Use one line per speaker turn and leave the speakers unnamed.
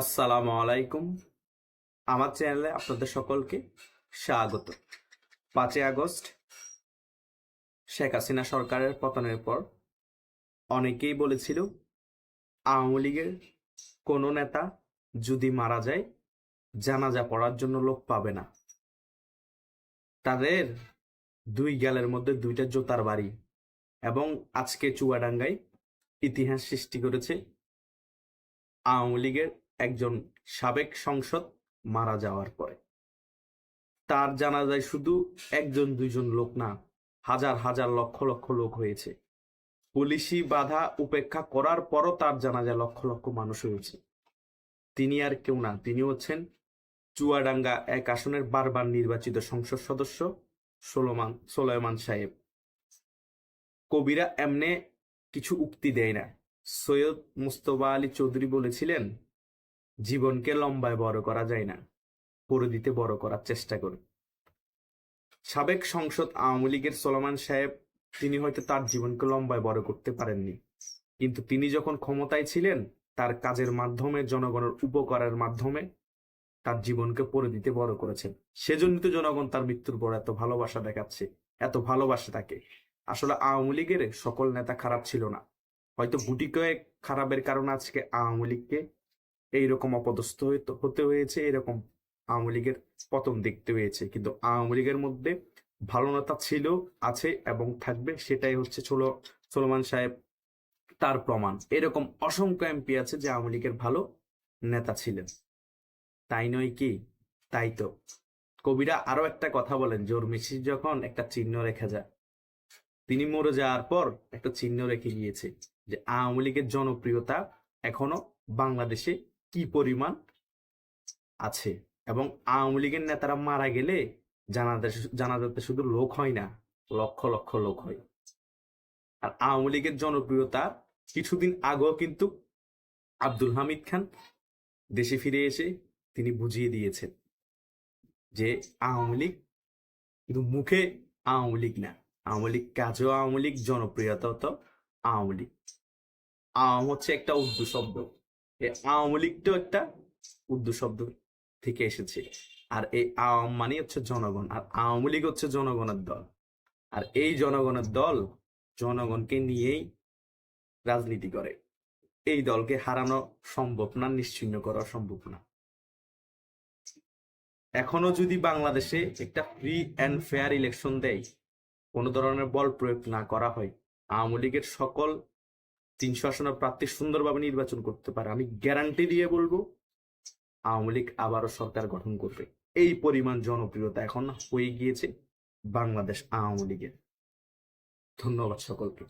আসসালামু আলাইকুম। আমার চ্যানেলে আপনাদের সকলকে স্বাগত। পাঁচই আগস্ট, শেখ হাসিনা সরকারের পতনের পর অনেকেই বলেছিল, আওয়ামী লীগের কোনো নেতা যদি মারা যায়, জানাজা পড়ার জন্য লোক পাবে না। তাদের দুই গালের মধ্যে দুইটা জোতার বাড়ি এবং আজকে চুয়াডাঙ্গায় ইতিহাস সৃষ্টি করেছে আওয়ামী লীগের একজন সাবেক সংসদ মারা যাওয়ার পরে। তার জানাজায় শুধু একজন, দুইজন লোক না, হাজার হাজার লক্ষ লক্ষ লোক হয়েছে। পুলিশি বাধা উপেক্ষা করার পরও তার জানাজায় লক্ষ লক্ষ মানুষ হয়েছে। তিনি আর কেউ না, তিনি হচ্ছেন চুয়াডাঙ্গা এক আসনের বারবার নির্বাচিত সংসদ সদস্য সোলোমান সোলাইমান সাহেব। কবিরা এমনে কিছু উক্তি দেয় না। সৈয়দ মুস্তফা আলী চৌধুরী বলেছিলেন জীবনকে লম্বায় বড় করা যায় না করে দিতে বড় করার চেষ্টা করুন সাবেক সংসদ আওয়ামী লীগের সোলামান সাহেব, তিনি হয়তো তার জীবনকে লম্বায় বড় করতে পারেননি। কিন্তু তিনি যখন ক্ষমতায় ছিলেন, তার কাজের মাধ্যমে, জনগণের উপকারের মাধ্যমে তার জীবনকে পরে দিতে বড় করেছেন। সেজন্য তো জনগণ তার মৃত্যুর পর এত ভালোবাসা দেখাচ্ছে, এত ভালোবাসে তাকে। আসলে আওয়ামী লীগের সকল নেতা খারাপ ছিল না। হয়তো গুটি কয়েক খারাপের কারণে আজকে আওয়ামী লীগকে এইরকম অপদস্থ হতে হয়েছে, এরকম আওয়ামী লীগের পতন দেখতে হয়েছে। কিন্তু আওয়ামী লীগের মধ্যে ভালো নেতা ছিল, আছে এবং থাকবে, সেটাই হচ্ছে ছোলো, সোলমান সাহেব তার প্রমাণ। এরকম অসংখ্য এমপি আছে যে আওয়ামী লীগের ভালো নেতা ছিলেন। তাই নয় কি? তাই তো। কবিরা আরও একটা কথা বলেন, জোর মিছি যখন একটা চিহ্ন রেখে যায়, তিনি মরে যাওয়ার পর একটা চিহ্ন রেখে গিয়েছে যে আওয়ামী লীগের জনপ্রিয়তা এখনও বাংলাদেশে কি পরিমাণ আছে? এবং আওয়ামী লীগের নেতারা মারা গেলে জানাতে জানাজাতে শুধু লোক হয় না, লক্ষ লক্ষ লোক হয়। আর আওয়ামী লীগের জনপ্রিয়তা কিছুদিন আগেও কিন্তু আব্দুল হামিদ খান দেশে ফিরে এসে তিনি বুঝিয়ে দিয়েছেন যে আওয়ামী লীগ কিন্তু মুখে আওয়ামী লীগ না, আওয়ামী লীগ কাজেও আওয়ামী লীগ জনপ্রিয়তা তো আওয়ামী লীগ। আওয়াম হচ্ছে একটা উর্দু শব্দ। আওয়ামী লীগটাও একটা উর্দু শব্দ থেকে এসেছে। আর এই আওয়াম মানে হচ্ছে জনগণ আর আওয়ামী লীগ হচ্ছে জনগণের দল। আর এই জনগণের দল জনগণকে নিয়েই রাজনীতি করে। এই দলকে হারানো সম্ভব না নিশ্চিহ্ন করা সম্ভব না। এখনও যদি বাংলাদেশে একটা ফ্রি অ্যান্ড ফেয়ার ইলেকশন দেয় কোনো ধরনের বল প্রয়োগ না করা হয় আওয়ামী লীগের সকল তিনশো আসনের প্রার্থী সুন্দরভাবে নির্বাচন করতে পারে। আমি গ্যারান্টি দিয়ে বলব, আওয়ামী লীগ আবারও সরকার গঠন করবে। এই পরিমাণ জনপ্রিয়তা এখন হয়ে গিয়েছে বাংলাদেশ আওয়ামী লীগের। ধন্যবাদ সকলকে।